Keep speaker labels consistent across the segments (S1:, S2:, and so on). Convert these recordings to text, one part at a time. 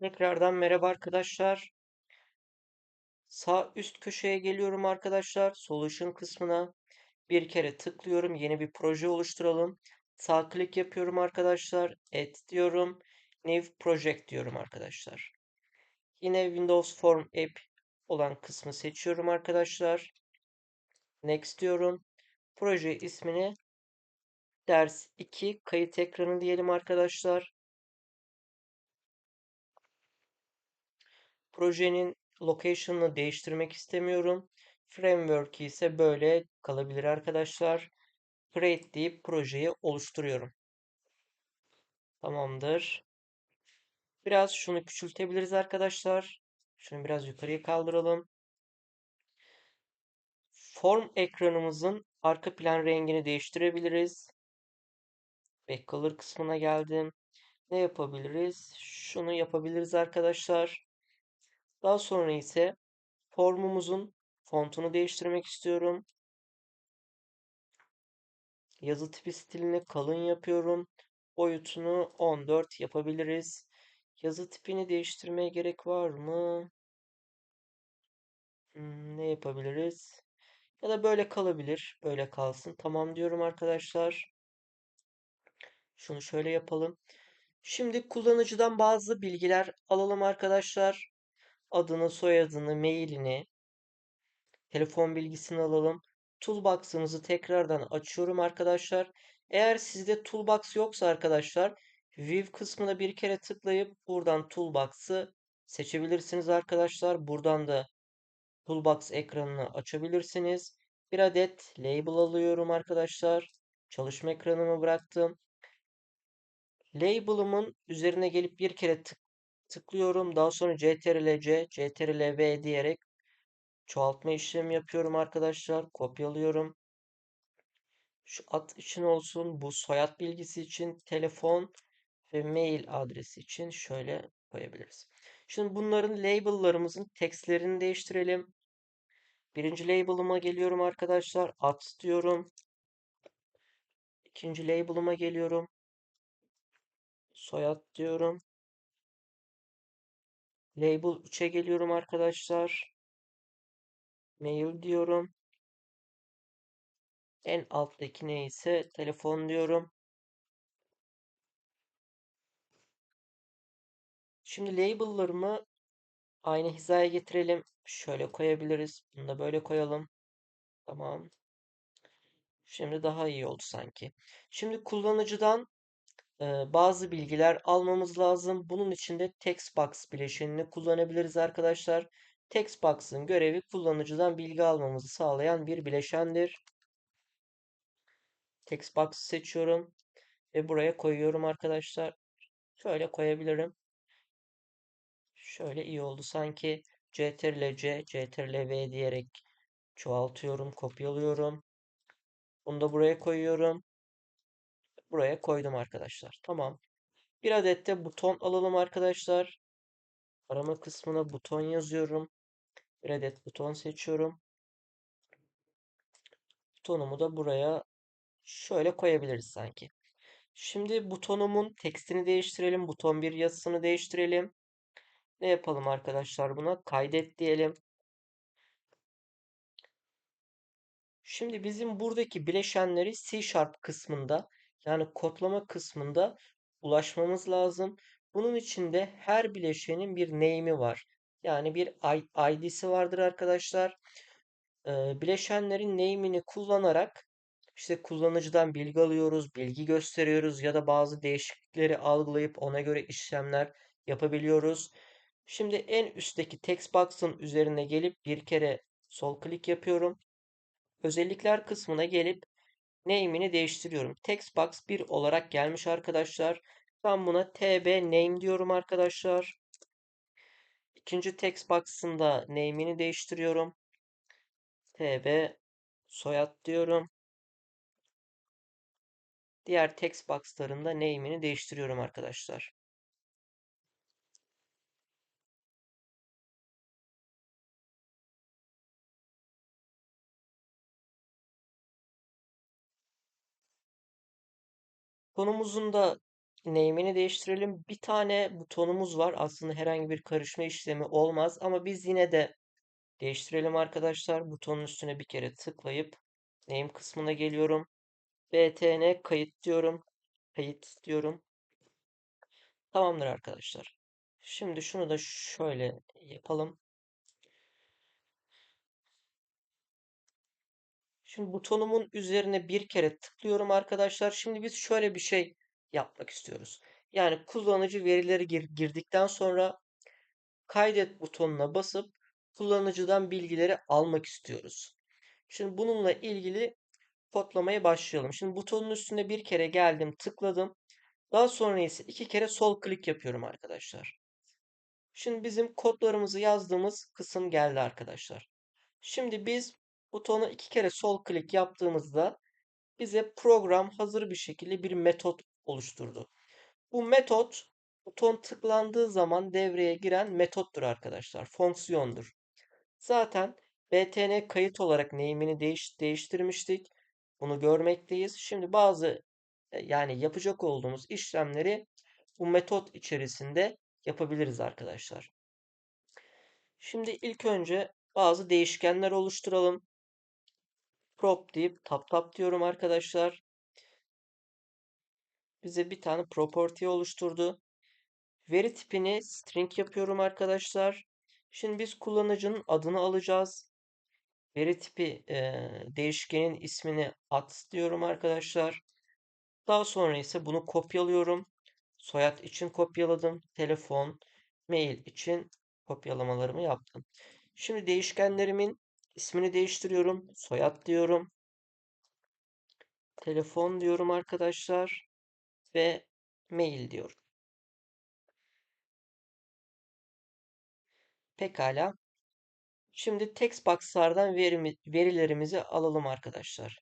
S1: Tekrardan merhaba arkadaşlar. Sağ üst köşeye geliyorum arkadaşlar. Solution kısmına bir kere tıklıyorum. Yeni bir proje oluşturalım. Sağ klik yapıyorum arkadaşlar. Add diyorum. New Project diyorum arkadaşlar. Yine Windows Form App olan kısmı seçiyorum arkadaşlar. Next diyorum. Proje ismini ders 2 kayıt ekranı diyelim arkadaşlar. Projenin location'ını değiştirmek istemiyorum. Framework ise böyle kalabilir arkadaşlar. Create deyip projeyi oluşturuyorum. Tamamdır. Biraz şunu küçültebiliriz arkadaşlar. Şunu biraz yukarıya kaldıralım. Form ekranımızın arka plan rengini değiştirebiliriz. Backcolor kısmına geldim. Ne yapabiliriz? Şunu yapabiliriz arkadaşlar. Daha sonra ise formumuzun fontunu değiştirmek istiyorum. Yazı tipi stilini kalın yapıyorum. Boyutunu 14 yapabiliriz. Yazı tipini değiştirmeye gerek var mı? Hmm, ne yapabiliriz? Ya da böyle kalabilir. Böyle kalsın. Tamam diyorum arkadaşlar. Şunu şöyle yapalım. Şimdi kullanıcıdan bazı bilgiler alalım arkadaşlar. Adını, soyadını, mailini, telefon bilgisini alalım. Toolbox'ımızı tekrardan açıyorum arkadaşlar. Eğer sizde Toolbox yoksa arkadaşlar View kısmına bir kere tıklayıp buradan Toolbox'ı seçebilirsiniz arkadaşlar. Buradan da Toolbox ekranını açabilirsiniz. Bir adet label alıyorum arkadaşlar. Çalışma ekranımı bıraktım. Label'ımın üzerine gelip bir kere tık tıklıyorum. Daha sonra CTRL-C, CTRL-V diyerek çoğaltma işlemi yapıyorum arkadaşlar. Kopyalıyorum. Şu ad için olsun, bu soyad bilgisi için, telefon ve mail adresi için şöyle koyabiliriz. Şimdi bunların label'larımızın textlerini değiştirelim. Birinci label'ıma geliyorum arkadaşlar. Ad diyorum. İkinci label'ıma geliyorum. Soyad diyorum. Label 3'e geliyorum arkadaşlar. Mail diyorum. En alttaki neyse telefon diyorum. Şimdi label'larımı aynı hizaya getirelim. Şöyle koyabiliriz. Bunu da böyle koyalım. Tamam. Şimdi daha iyi oldu sanki. Şimdi kullanıcıdan bazı bilgiler almamız lazım. Bunun için de textbox bileşenini kullanabiliriz arkadaşlar. Textbox'ın görevi kullanıcıdan bilgi almamızı sağlayan bir bileşendir. Textbox seçiyorum ve buraya koyuyorum arkadaşlar. Şöyle koyabilirim. Şöyle iyi oldu sanki. Ctrl-C, Ctrl-V diyerek çoğaltıyorum, kopyalıyorum. Bunu da buraya koyuyorum. Buraya koydum arkadaşlar. Tamam. Bir adet de buton alalım arkadaşlar. Arama kısmına buton yazıyorum. Bir adet buton seçiyorum. Butonumu da buraya şöyle koyabiliriz sanki. Şimdi butonumun tekstini değiştirelim. Buton bir yazısını değiştirelim. Ne yapalım arkadaşlar buna? Kaydet diyelim. Şimdi bizim buradaki bileşenleri C Sharp kısmında yani kodlama kısmında ulaşmamız lazım. Bunun için de her bileşenin bir name'i var. Yani bir ID'si vardır arkadaşlar. Bileşenlerin name'ini kullanarak işte kullanıcıdan bilgi alıyoruz, bilgi gösteriyoruz ya da bazı değişiklikleri algılayıp ona göre işlemler yapabiliyoruz. Şimdi en üstteki text box'ın üzerine gelip bir kere sol klik yapıyorum. Özellikler kısmına gelip name'ini değiştiriyorum. Textbox 1 olarak gelmiş arkadaşlar. Ben buna tb name diyorum arkadaşlar. İkinci textbox'ın da name'ini değiştiriyorum. tb soyad diyorum. Diğer textbox'ların da name'ini değiştiriyorum arkadaşlar. Konumuzun da name'ini değiştirelim. Bir tane butonumuz var. Aslında herhangi bir karışma işlemi olmaz ama biz yine de değiştirelim arkadaşlar. Butonun üstüne bir kere tıklayıp name kısmına geliyorum. btn kayıt diyorum. Kayıt diyorum. Tamamdır arkadaşlar. Şimdi şunu da şöyle yapalım. Şimdi butonumun üzerine bir kere tıklıyorum arkadaşlar. Şimdi biz şöyle bir şey yapmak istiyoruz. Yani kullanıcı verileri gir girdikten sonra kaydet butonuna basıp kullanıcıdan bilgileri almak istiyoruz. Şimdi bununla ilgili kodlamaya başlayalım. Şimdi butonun üstüne bir kere geldim, tıkladım. Daha sonra ise iki kere sol klik yapıyorum arkadaşlar. Şimdi bizim kodlarımızı yazdığımız kısım geldi arkadaşlar. Şimdi biz butona iki kere sol klik yaptığımızda bize program hazır bir şekilde bir metot oluşturdu. Bu metot buton tıklandığı zaman devreye giren metottur arkadaşlar. Fonksiyondur. Zaten btn kayıt olarak name'ini değiş değiştirmiştik. Bunu görmekteyiz. Şimdi bazı e, yani yapacak olduğumuz işlemleri bu metot içerisinde yapabiliriz arkadaşlar. Şimdi ilk önce bazı değişkenler oluşturalım. Prop deyip tap tap diyorum arkadaşlar. Bize bir tane property oluşturdu. Veri tipini string yapıyorum arkadaşlar. Şimdi biz kullanıcının adını alacağız. Veri tipi e, değişkenin ismini at diyorum arkadaşlar. Daha sonra ise bunu kopyalıyorum. Soyad için kopyaladım. Telefon, mail için kopyalamalarımı yaptım. Şimdi değişkenlerimin ismini değiştiriyorum. Soyad diyorum. Telefon diyorum arkadaşlar. Ve mail diyorum. Pekala. Şimdi text box'lardan verimi, verilerimizi alalım arkadaşlar.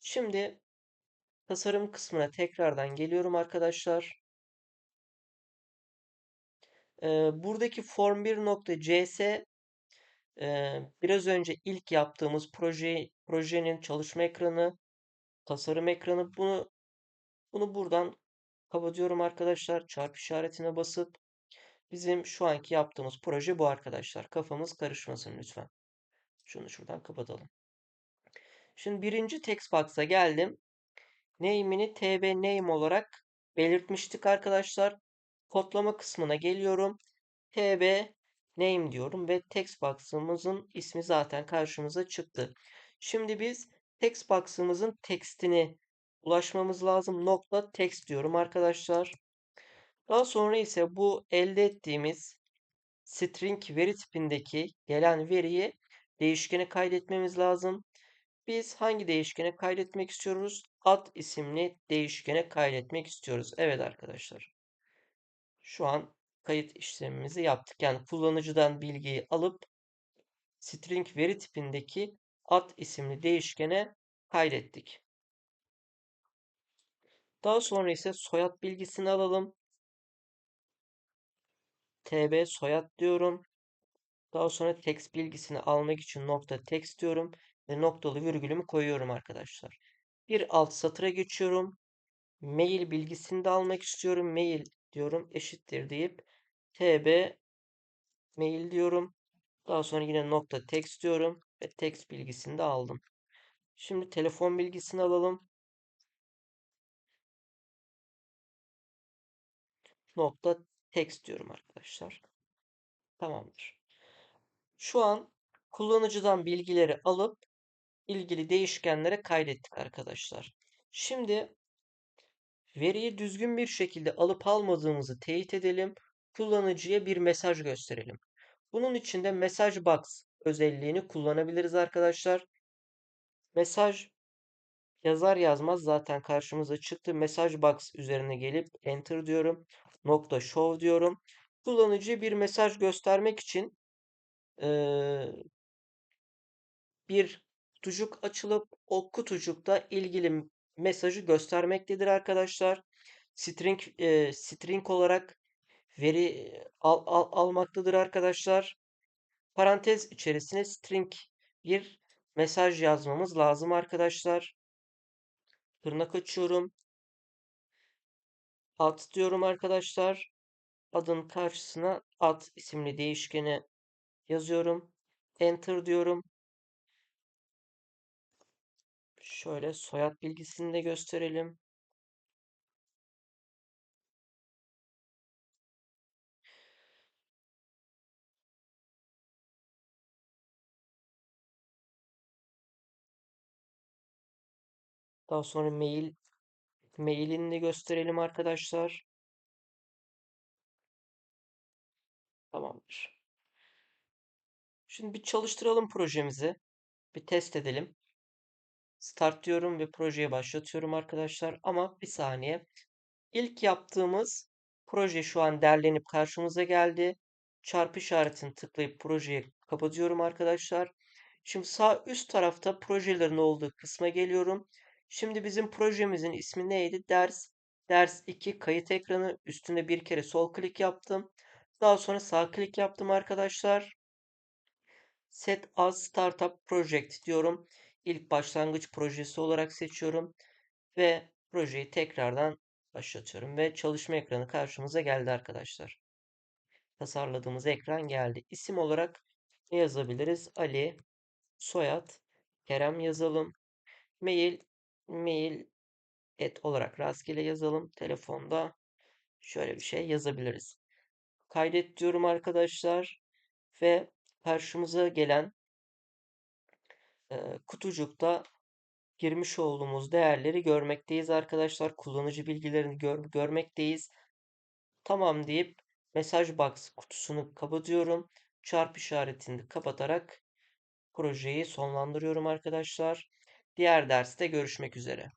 S1: Şimdi tasarım kısmına tekrardan geliyorum arkadaşlar. Buradaki form1.cs biraz önce ilk yaptığımız proje projenin çalışma ekranı, tasarım ekranı. Bunu bunu buradan kapatıyorum arkadaşlar. Çarp işaretine basıp bizim şu anki yaptığımız proje bu arkadaşlar. Kafamız karışmasın lütfen. Şunu şuradan kapatalım. Şimdi birinci text box'a geldim. Name'ini tb name olarak belirtmiştik arkadaşlar. Kodlama kısmına geliyorum. tb name diyorum ve text box'ımızın ismi zaten karşımıza çıktı. Şimdi biz text box'ımızın tekstini ulaşmamız lazım. Nokta text diyorum arkadaşlar. Daha sonra ise bu elde ettiğimiz string veri tipindeki gelen veriyi değişkene kaydetmemiz lazım. Biz hangi değişkene kaydetmek istiyoruz? Ad isimli değişkene kaydetmek istiyoruz. Evet arkadaşlar. Şu an kayıt işlemimizi yaptık. Yani kullanıcıdan bilgiyi alıp string veri tipindeki ad isimli değişkene kaydettik. Daha sonra ise soyad bilgisini alalım. tb soyad diyorum. Daha sonra text bilgisini almak için nokta text diyorum ve noktalı virgülümü koyuyorum arkadaşlar. Bir alt satıra geçiyorum. Mail bilgisini de almak istiyorum. Mail diyorum eşittir deyip tb mail diyorum. Daha sonra yine nokta text diyorum ve text bilgisini de aldım. Şimdi telefon bilgisini alalım. Nokta text diyorum arkadaşlar. Tamamdır. Şu an kullanıcıdan bilgileri alıp ilgili değişkenlere kaydettik arkadaşlar. Şimdi veriyi düzgün bir şekilde alıp almadığımızı teyit edelim. Kullanıcıya bir mesaj gösterelim. Bunun için de Message Box özelliğini kullanabiliriz arkadaşlar. Mesaj yazar yazmaz zaten karşımıza çıktı. Message Box üzerine gelip Enter diyorum. Nokta Show diyorum. Kullanıcıya bir mesaj göstermek için ee, bir kutucuk açılıp o kutucukta ilgili mesajı göstermektedir arkadaşlar. String e, string olarak veri al, al, almaktadır arkadaşlar. Parantez içerisine string bir mesaj yazmamız lazım arkadaşlar. Tırnak açıyorum. Ad diyorum arkadaşlar. Adın karşısına ad isimli değişkeni yazıyorum. Enter diyorum. Şöyle soyad bilgisini de gösterelim. Daha sonra mail mailini de gösterelim arkadaşlar. Tamamdır. Şimdi bir çalıştıralım projemizi. Bir test edelim. Start diyorum ve projeyi başlatıyorum arkadaşlar. Ama bir saniye. İlk yaptığımız proje şu an derlenip karşımıza geldi. Çarpı işaretini tıklayıp projeyi kapatıyorum arkadaşlar. Şimdi sağ üst tarafta projelerin olduğu kısma geliyorum. Şimdi bizim projemizin ismi neydi? Ders. Ders 2 kayıt ekranı. Üstünde bir kere sol klik yaptım. Daha sonra sağ klik yaptım arkadaşlar. Set as Startup Project diyorum. İlk başlangıç projesi olarak seçiyorum. Ve projeyi tekrardan başlatıyorum. Ve çalışma ekranı karşımıza geldi arkadaşlar. Tasarladığımız ekran geldi. İsim olarak ne yazabiliriz? Ali, soyad, Kerem yazalım. Mail, mail et olarak rastgele yazalım. Telefonda şöyle bir şey yazabiliriz. Kaydet diyorum arkadaşlar. Ve karşımıza gelen e, kutucukta girmiş olduğumuz değerleri görmekteyiz arkadaşlar. Kullanıcı bilgilerini gör görmekteyiz. Tamam deyip mesaj box kutusunu kapatıyorum. Çarpı işaretini kapatarak projeyi sonlandırıyorum arkadaşlar. Diğer derste görüşmek üzere.